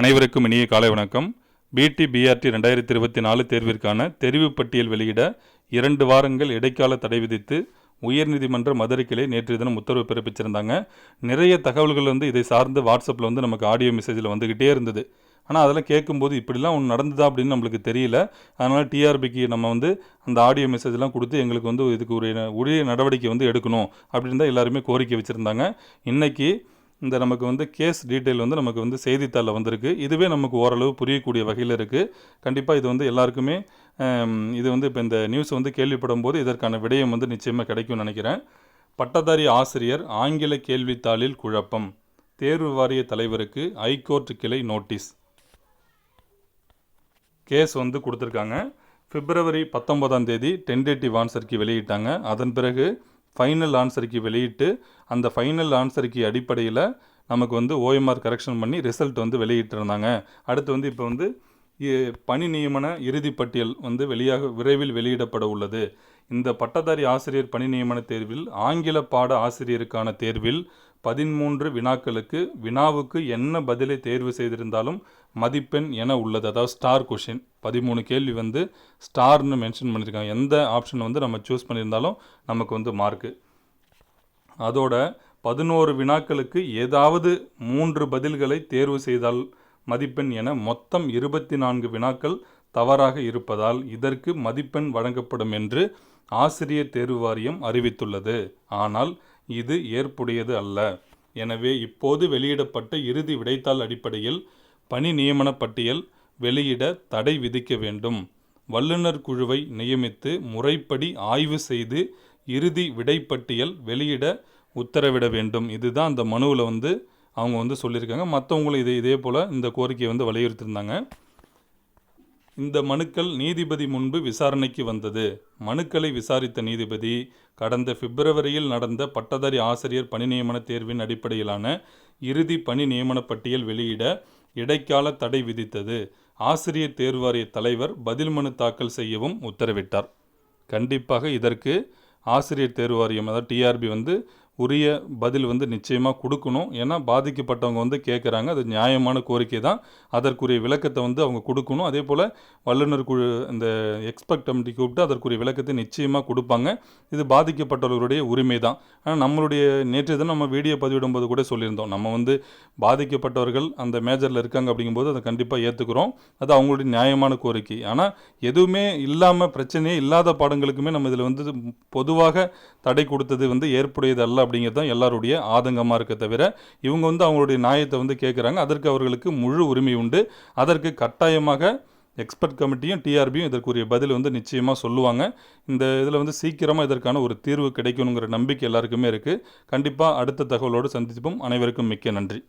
அனைவருக்கும் இனிய காலை வணக்கம். பிடி பிஆர்டி ரெண்டாயிரத்தி இருபத்தி நாலு தேர்விற்கான தெரிவு பட்டியல் வெளியிட இரண்டு வாரங்கள் இடைக்கால தடை விதித்து உயர்நீதிமன்ற மதுரை கிளை நேற்று தினம் உத்தரவு பிறப்பிச்சிருந்தாங்க. நிறைய தகவல்கள் வந்து இதை சார்ந்து வாட்ஸ்அப்பில் வந்து நமக்கு ஆடியோ மெசேஜில் வந்துக்கிட்டே இருந்தது. ஆனால் அதெல்லாம் கேட்கும்போது இப்படிலாம் ஒன்று நடந்ததா அப்படின்னு நம்மளுக்கு தெரியல. அதனால் டிஆர்பிக்கு நம்ம வந்து அந்த ஆடியோ மெசேஜ்லாம் கொடுத்து எங்களுக்கு வந்து இதுக்கு ஒரு உரிய நடவடிக்கை வந்து எடுக்கணும் அப்படின்னு தான் எல்லாருமே கோரிக்கை வச்சுருந்தாங்க. இன்றைக்கி இந்த நமக்கு வந்து கேஸ் டீட்டெயில் வந்து நமக்கு வந்து செய்தித்தாளில் வந்திருக்கு. இதுவே நமக்கு ஓரளவு புரியக்கூடிய வகையில் இருக்குது கண்டிப்பாக இது வந்து எல்லாருக்குமே இது வந்து இப்போ இந்த நியூஸ் வந்து கேள்விப்படும் போது இதற்கான விடயம் வந்து நிச்சயமாக கிடைக்கும்னு நினைக்கிறேன். பட்டதாரி ஆசிரியர் ஆங்கில கேள்வித்தாளில் குழப்பம். தேர்வு வாரிய தலைவருக்கு ஐகோர்ட் கிளை நோட்டீஸ். கேஸ் வந்து கொடுத்துருக்காங்க. பிப்ரவரி பத்தொன்பதாம் தேதி டென்டேட்டிவ் ஆன்சருக்கு வெளியிட்டாங்க. அதன் பிறகு ஃபைனல் ஆன்சருக்கு வெளியிட்டு அந்த ஃபைனல் ஆன்சருக்கு அடிப்படையில் நமக்கு வந்து ஓஎம்ஆர் கரெக்ஷன் பண்ணி ரிசல்ட் வந்து வெளியிட்டிருந்தாங்க. அடுத்து வந்து இப்போ வந்து இ- பணி நியமன இறுதிப்பட்டியல் வந்து வெளியாக விரைவில் வெளியிடப்பட உள்ளது. இந்த பட்டதாரி ஆசிரியர் பணி நியமன தேர்வில் ஆங்கில பாட ஆசிரியருக்கான தேர்வில் பதிமூன்று வினாக்களுக்கு வினாவுக்கு என்ன பதிலை தேர்வு செய்திருந்தாலும் மதிப்பெண் என உள்ளது. அதாவது ஸ்டார் கொஷின் பதிமூணு கேள்வி வந்து ஸ்டார்னு மென்ஷன் பண்ணியிருக்காங்க எந்த ஆப்ஷன் வந்து நம்ம சூஸ் பண்ணியிருந்தாலும் நமக்கு வந்து மார்க்கு அதோட பதினோரு வினாக்களுக்கு ஏதாவது மூன்று பதில்களை தேர்வு செய்தால் மதிப்பெண் என மொத்தம் இருபத்தி நான்கு வினாக்கள் தவறாக இருப்பதால் இதற்கு மதிப்பெண் வழங்கப்படும் என்று ஆசிரியர் தேர்வு வாரியம் அறிவித்துள்ளது. ஆனால் இது ஏற்புடையது அல்ல. எனவே இப்போது வெளியிடப்பட்ட இறுதி விடைத்தாள் அடிப்படையில் பணி நியமன பட்டியல் வெளியிட தடை விதிக்க வேண்டும். வல்லுநர் குழுவை நியமித்து முறைப்படி ஆய்வு செய்து இறுதி விடைப்பட்டியல் வெளியிட உத்தரவிட வேண்டும். இதுதான் அந்த மனுவில் வந்து அவங்க வந்து சொல்லியிருக்காங்க. மற்றவங்களும் இதே இதே போல் இந்த கோரிக்கையை வந்து வலியுறுத்தியிருந்தாங்க. இந்த மனுக்கள் நீதிபதி முன்பு விசாரணைக்கு வந்தது. மனுக்களை விசாரித்த நீதிபதி கடந்த பிப்ரவரியில் நடந்த பட்டதாரி ஆசிரியர் பணி நியமன தேர்வின் அடிப்படையிலான இறுதி பணி நியமன பட்டியல் வெளியிட இடைக்கால தடை விதித்தது. ஆசிரியர் தேர்வாரிய தலைவர் பதில் மனு தாக்கல் செய்யவும் உத்தரவிட்டார். கண்டிப்பாக இதற்கு ஆசிரியர் தேர்வாரியம் அதாவது டிஆர்பி வந்து உரிய பதில் வந்து நிச்சயமாக கொடுக்கணும். ஏன்னா பாதிக்கப்பட்டவங்க வந்து கேட்குறாங்க அது நியாயமான கோரிக்கை தான். அதற்குரிய விளக்கத்தை வந்து அவங்க கொடுக்கணும். அதே போல் வல்லுநர் குழு இந்த எக்ஸ்பர்ட் கமிட்டி கூப்பிட்டு அதற்குரிய விளக்கத்தை நிச்சயமாக கொடுப்பாங்க. இது பாதிக்கப்பட்டவர்களுடைய உரிமை தான். ஆனால் நம்மளுடைய நேற்று தான் நம்ம வீடியோ பதிவிடும்போது கூட சொல்லியிருந்தோம். நம்ம வந்து பாதிக்கப்பட்டவர்கள் அந்த மேஜரில் இருக்காங்க அப்படிங்கும்போது அதை கண்டிப்பாக ஏற்றுக்கிறோம் அது அவங்களுடைய நியாயமான கோரிக்கை. ஆனால் எதுவுமே இல்லாமல் பிரச்சனையே இல்லாத பாடங்களுக்குமே நம்ம இதில் வந்து பொதுவாக தடை கொடுத்தது வந்து ஏற்புடையது அல்ல அப்படிங்கிறது தான் எல்லாருடைய ஆதங்கமாக இருக்க தவிர இவங்க வந்து அவங்களுடைய நியாயத்தை வந்து கேட்குறாங்க அதற்கு அவர்களுக்கு முழு உரிமை உண்டு. அதற்கு கட்டாயமாக எக்ஸ்பர்ட் கமிட்டியும் டிஆர்பியும் இதற்குரிய பதில் வந்து நிச்சயமாக சொல்லுவாங்க. இந்த இதில் வந்து சீக்கிரமாக இதற்கான ஒரு தீர்வு கிடைக்கணுங்கிற நம்பிக்கை எல்லாருக்குமே இருக்குது கண்டிப்பாக அடுத்த தகவலோடு சந்திப்போம். அனைவருக்கும் மிக்க நன்றி.